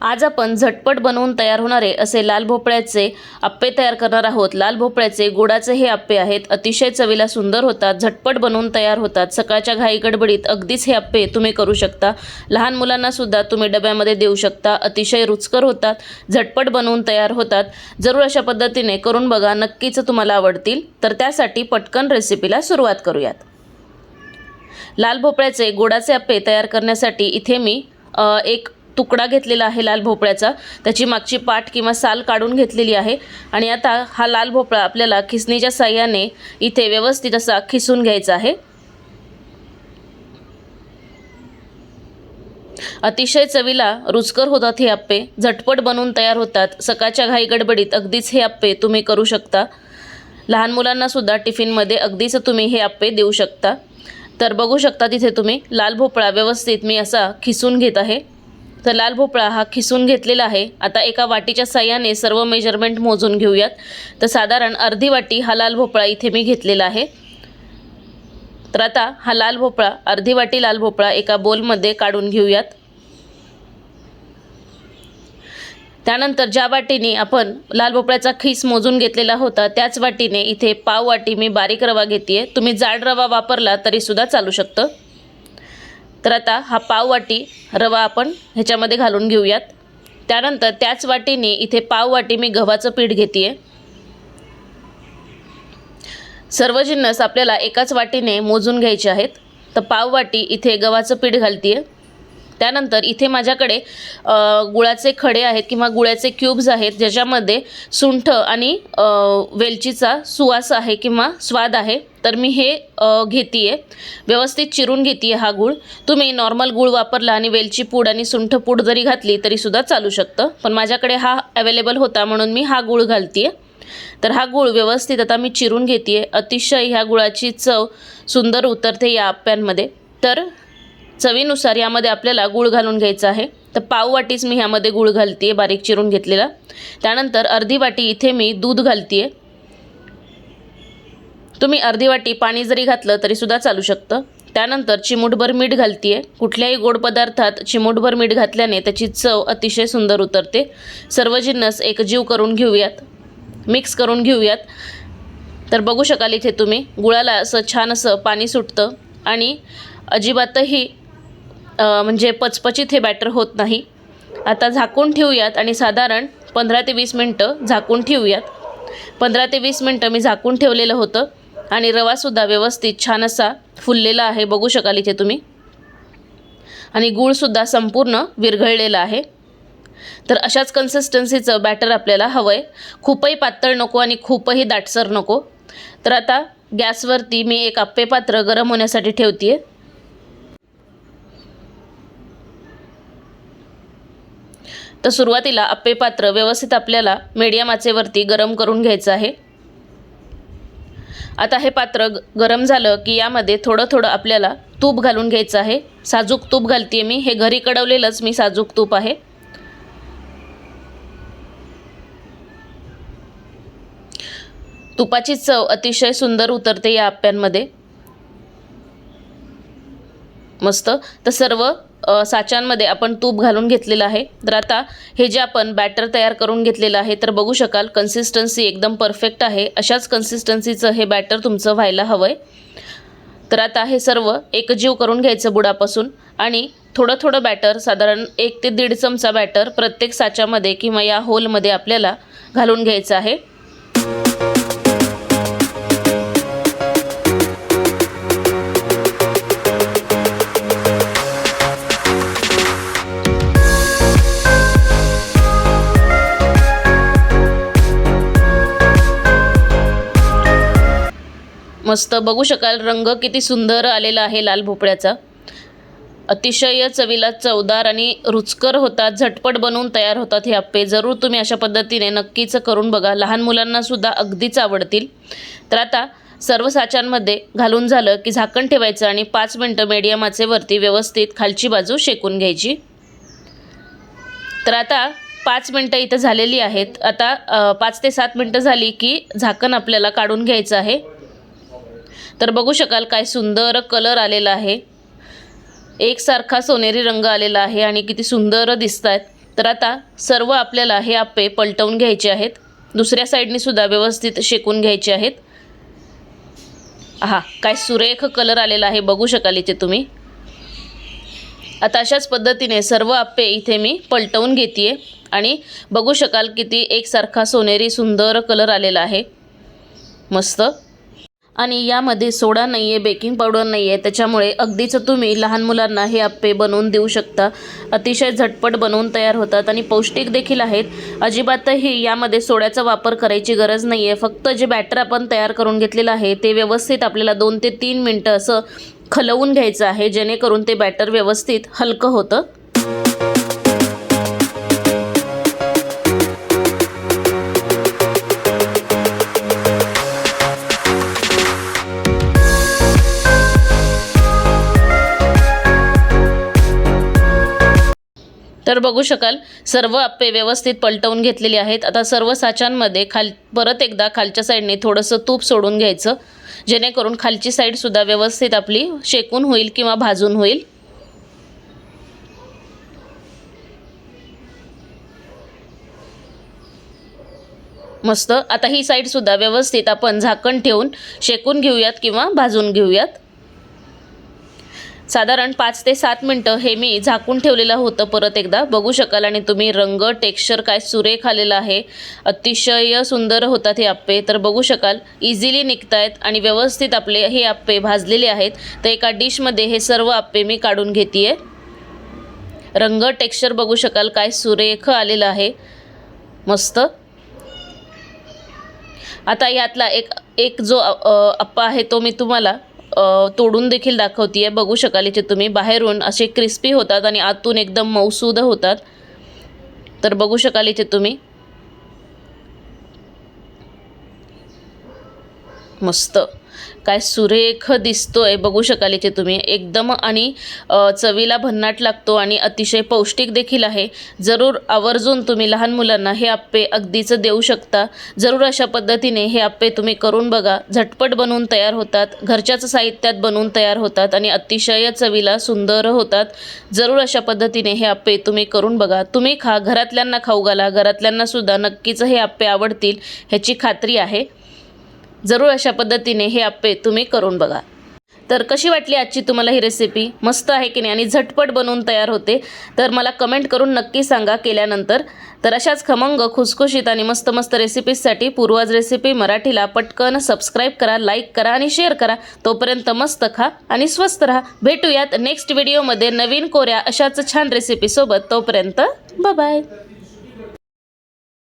आज आपण झटपट बनवून तयार होणारे असे लाल भोपळ्याचे आप्पे तयार करणार आहोत. लाल भोपळ्याचे गोडाचे हे आप्पे आहेत. अतिशय चवीला सुंदर होतात झटपट बनवून तयार होतात. सकाळच्या घाई गडबडीत अगदीच हे आप्पे तुम्ही करू शकता. लहान मुलांना सुद्धा तुम्ही डब्यामध्ये देऊ शकता. अतिशय रुचकर होतात झटपट बनवून तयार होतात. जरूर अशा पद्धतीने करून बघा नक्कीच तुम्हाला आवडतील. तर त्यासाठी पटकन रेसिपीला सुरुवात करूयात. लाल भोपळ्याचे गोडाचे आप्पे तयार करण्यासाठी इथे मी एक तुकडा घेतलेला आहे लाल भोपळ्याचा. त्याची मागची पाट किंवा साल काढून घेतलेली आहे. आणि आता हा लाल भोपळा आपल्याला खिसणीच्या साह्याने इथे व्यवस्थित असा खिसून घ्यायचा आहे. अतिशय चवीला रुचकर होतात हे आप्पे. झटपट बनवून तयार होतात. सकाळच्या घाई गडबडीत अगदीच हे आप्पे तुम्ही करू शकता. लहान मुलांना सुद्धा टिफिनमध्ये अगदीच तुम्ही हे आप्पे देऊ शकता. तर बघू शकता तिथे तुम्ही लाल भोपळा व्यवस्थित मी असा खिसून घेत आहे. तर लाल भोपळा हा खिसून घेतलेला आहे. आता एका वाटीच्या साह्याने सर्व मेजरमेंट मोजून घेऊयात. तर साधारण अर्धी वाटी हा लाल भोपळा इथे मी घेतलेला आहे. तर आता हा लाल भोपळा अर्धी वाटी लाल भोपळा एका बोलमध्ये काढून घेऊयात. त्यानंतर ज्या वाटीने आपण लाल भोपळ्याचा खीस मोजून घेतलेला होता त्याच वाटीने इथे पाव वाटी मी बारीक रवा घेते तुम्ही जाड रवा वापरला तरीसुद्धा चालू शकतं. तर आता हा पाव वाटी रवा आपण ह्याच्यामध्ये घालून घेऊयात. त्यानंतर त्याच वाटीने इथे पाव वाटी मी गव्हाचं पीठ घेते सर्व जिन्नस आपल्याला एकाच वाटीने मोजून घ्यायचे आहेत. तर पाव वाटी इथे गव्हाचं पीठ घालते आहे त्यानंतर इथे माझ्याकडे गुळाचे खडे आहेत किंवा गुळाचे क्यूब्स आहेत ज्याच्यामध्ये सुंठ आणि वेलचीचा सुवास आहे किंवा स्वाद आहे तर मी हे घेते आहे व्यवस्थित चिरून घेते हा गूळ. तुम्ही नॉर्मल गूळ वापरला आणि वेलची पूड आणि सुंठ पूड जरी घातली तरीसुद्धा चालू शकतं. पण माझ्याकडे हा अवेलेबल होता म्हणून मी हा गूळ घालते तर हा गूळ व्यवस्थित आता मी चिरून घेते अतिशय ह्या गुळाची चव सुंदर उतरते या आप्यांमध्ये तर चवीनुसार यामध्ये आपल्याला गूळ घालून घ्यायचा आहे. तर पाव वाटीच मी ह्यामध्ये गूळ घालते बारीक चिरून घेतलेला. त्यानंतर अर्धी वाटी इथे मी दूध घालते तुम्ही अर्धी वाटी पाणी जरी घातलं तरीसुद्धा चालू शकतं. त्यानंतर चिमूटभर मीठ घालते कुठल्याही गोड पदार्थात चिमूटभर मीठ घातल्याने त्याची चव अतिशय सुंदर उतरते. सर्व जिन्नस एकजीव करून घेऊयात. मिक्स करून घेऊयात. तर बघू शकाल इथे तुम्ही गुळाला असं छान असं पाणी सुटतं आणि अजिबातही म्हणजे पचपचित हे बॅटर होत नाही. आता झाकून ठेवूयात आणि साधारण पंधरा ते वीस मिनटं झाकून ठेवूयात. पंधरा ते वीस मिनटं मी झाकून ठेवलेलं होतं आणि रवासुद्धा व्यवस्थित छान असा फुललेला आहे. बघू शकाल इथे तुम्ही. आणि गूळसुद्धा संपूर्ण विरघळलेला आहे. तर अशाच कन्सिस्टन्सीचं बॅटर आपल्याला हवं आहे खूपही पातळ नको आणि खूपही दाटसर नको. तर आता गॅसवरती मी एक आप्पे पात्र गरम होण्यासाठी ठेवते आहे तर सुरुवातीला आप्पे पात्र व्यवस्थित आपल्याला मीडियम आचेवरती गरम करून घ्यायचं आहे. आता हे पात्र ग- गरम झालं की यामध्ये थोडं थोडं आपल्याला तूप घालून घ्यायचं आहे. साजूक तूप घालते मी. हे घरी कडवलेलंच मी साजूक तूप आहे. तुपाची चव अतिशय सुंदर उतरते या आप्यांमध्ये मस्त. तर सर्व साच्यांमध्ये आपण तूप घालून घेतलेलं आहे. तर आता हे जे आपण बॅटर तयार करून घेतलेलं आहे तर बघू शकाल कन्सिस्टन्सी एकदम परफेक्ट आहे. अशाच कन्सिस्टन्सीचं हे बॅटर तुमचं व्हायला हवं आहे तर आता हे सर्व एकजीव करून घ्यायचं बुडापासून. आणि थोडं थोडं बॅटर साधारण एक ते दीड चमचा बॅटर प्रत्येक साच्यामध्ये किंवा या होलमध्ये आपल्याला घालून घ्यायचं आहे. मस्त. बघू शकाल रंग किती सुंदर आलेला आहे लाल भोपळ्याचा. अतिशय चवीला चवदार आणि रुचकर होतात झटपट बनवून तयार होतात हे आप्पे. जरूर तुम्ही अशा पद्धतीने नक्कीच करून बघा. लहान मुलांनासुद्धा अगदीच आवडतील. तर आता सर्व साच्यांमध्ये घालून झालं की झाकण ठेवायचं आणि पाच मिनटं मीडियम आचेवरती व्यवस्थित खालची बाजू शेकून घ्यायची. तर आता पाच मिनटं इथं झालेली आहेत. आता पाच ते सात मिनटं झाली की झाकण आपल्याला काढून घ्यायचं आहे. तर बघू शकाल काय सुंदर कलर आलेला आहे. एकसारखा सोनेरी रंग आलेला आहे आणि किती सुंदर दिसत आहेत तर आता सर्व आपल्याला हे आप्पे पलटवून घ्यायचे आहेत. दुसऱ्या साईडने सुद्धा व्यवस्थित शेकून घ्यायचे आहेत. हा काय सुरेख कलर आलेला आहे बघू शकाल इथे तुम्ही. आता अशाच पद्धतीने सर्व आप्पे इथे मी पलटवून घेते आणि बघू शकाल किती एकसारखा सोनेरी सुंदर कलर आलेला आहे. मस्त. आणि यामध्ये सोडा नाही आहे बेकिंग पावडर नाही आहे त्याच्यामुळे अगदीच तुम्ही लहान मुलांना हे आप्पे बनवून देऊ शकता. अतिशय झटपट बनवून तयार होतात आणि पौष्टिक देखील आहेत. अजिबातही यामध्ये सोड्याचा वापर करायची गरज नाही आहे फक्त जे बॅटर आपण तयार करून घेतलेलं आहे ते व्यवस्थित आपल्याला दोन ते तीन मिनटं असं खलवून घ्यायचं आहे जेणेकरून ते बॅटर व्यवस्थित हलकं होतं. तर बघू शकाल. सर्व आप्पे व्यवस्थित पलटवून घेतलेली आहेत. आता सर्व साच्यांमध्ये खाल परत एकदा खालच्या साईडने थोडंसं तूप सोडून घ्यायचं. जेणेकरून खालची साईडसुद्धा व्यवस्थित आपली शेकून होईल किंवा भाजून होईल. मस्त. आता ही साईडसुद्धा व्यवस्थित आपण झाकण ठेवून शेकून घेऊयात किंवा भाजून घेऊयात. साधारण पाच ते सात मिनटं हे मी झाकून ठेवलेलं होतं परत एकदा. बघू शकाल आणि तुम्ही रंग टेक्स्चर काय सुरेख आलेलं आहे. अतिशय सुंदर होतात हे आप्पे. तर बघू शकाल इझिली निघतायत आणि व्यवस्थित आपले हे आप्पे भाजलेले आहेत. तर एका डिशमध्ये हे सर्व आप्पे मी काढून घेते रंग टेक्स्चर बघू शकाल काय सुरेख आलेलं आहे. मस्त. आता यातला एक एक जो अप्पा आहे तो मी तुम्हाला तोडून देखील दाखवते आहे बघू शकाल इथे तुम्ही. बाहेरून असे क्रिस्पी होतात आणि आतून एकदम मऊसूद होतात. तर बघू शकाल इथे तुम्ही. मस्त. काय सुरेख दिसतोय बघू शकाल इथे तुम्ही. एकदम आणि चवीला भन्नाट लागतो आणि अतिशय पौष्टिक देखील आहे. जरूर आवर्जून तुम्ही लहान मुलांना हे आप्पे अगदीच देऊ शकता. जरूर अशा पद्धतीने हे आप्पे तुम्ही करून बघा. झटपट बनवून तयार होतात. घरच्याच साहित्यात बनवून तयार होतात आणि अतिशय चवीला सुंदर होतात. जरूर अशा पद्धतीने हे आप्पे तुम्ही करून बघा. तुम्ही खा. घरातल्यांना खाऊ घाला. घरातल्यांना सुद्धा नक्कीच हे आप्पे आवडतील ह्याची खात्री आहे. जरूर अशा पद्धतीने हे आप्पे तुम्ही करून बघा. तर कशी वाटली आजची तुम्हाला ही रेसिपी मस्त आहे की नाही? आणि झटपट बनवून तयार होते. तर मला कमेंट करून नक्की सांगा केल्यानंतर. तर अशाच खमंग खुसखुशीत आणि मस्त मस्त रेसिपीजसाठी पूर्वज रेसिपी मराठीला पटकन सबस्क्राईब करा लाईक करा आणि शेअर करा. तोपर्यंत मस्त खा आणि स्वस्त राहा. भेटूयात नेक्स्ट व्हिडिओमध्ये नवीन कोऱ्या अशाच छान रेसिपीसोबत तोपर्यंत बाय